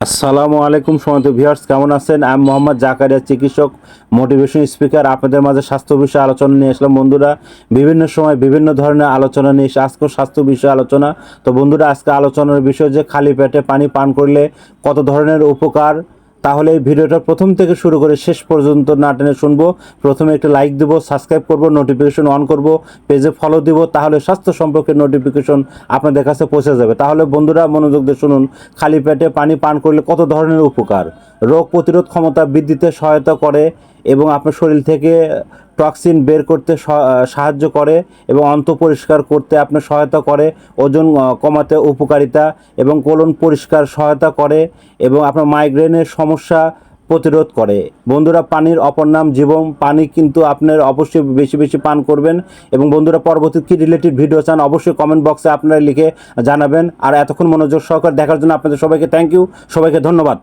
আসসালামু আলাইকুম সমত ভিউয়ার্স, কেমন আছেন? আমি মোহাম্মদ জাকারিয়া, চিকিৎসক মোটিভেশন স্পিকার আপনাদের মাঝে স্বাস্থ্য বিষয়ে আলোচনা নিয়ে আসলাম। বন্ধুরা, বিভিন্ন সময় বিভিন্ন ধরনের আলোচনা নিয়ে আজকে স্বাস্থ্য বিষয়ে আলোচনা। তো বন্ধুরা, আজকে আলোচনার বিষয় যে খালি পেটে পানি পান করলে কত ধরনের উপকার তাহলে এই ভিডিওটা প্রথম থেকে শুরু করে শেষ পর্যন্ত না টেনে শুনব। প্রথমে একটা লাইক দিব সাবস্ক্রাইব করব নোটিফিকেশন অন করব পেজে ফলো দিব, তাহলে স্বাস্থ্য সম্পর্কে নোটিফিকেশন আপনাদের কাছে পৌঁছে যাবে। তাহলে বন্ধুরা মনোযোগ দিয়ে শুনুন, খালি পেটে পানি পান করলে কত ধরনের উপকার? রোগ প্রতিরোধ ক্ষমতা বৃদ্ধিতে সহায়তা করে এবং আপনার শরীর থেকে টক্সিন বের করতে সাহায্য করে এবং অন্ত পরিষ্কার করতে আপনার সহায়তা করে, ওজন কমাতে উপকারিতা এবং কোলন পরিষ্কার সহায়তা করে এবং আপনার মাইগ্রেনের সমস্যা প্রতিরোধ করে। বন্ধুরা, পানির অপর নাম জীবন পানি কিন্তু আপনার অবশ্যই বেশি বেশি পান করবেন এবং বন্ধুরা, পরবর্তী কী রিলেটেড ভিডিও চান অবশ্যই কমেন্ট বক্সে আপনারা লিখে জানাবেন। আর এতক্ষণ মনোযোগ সহকারে দেখার জন্য আপনাদের সবাইকে থ্যাংক ইউ সবাইকে ধন্যবাদ।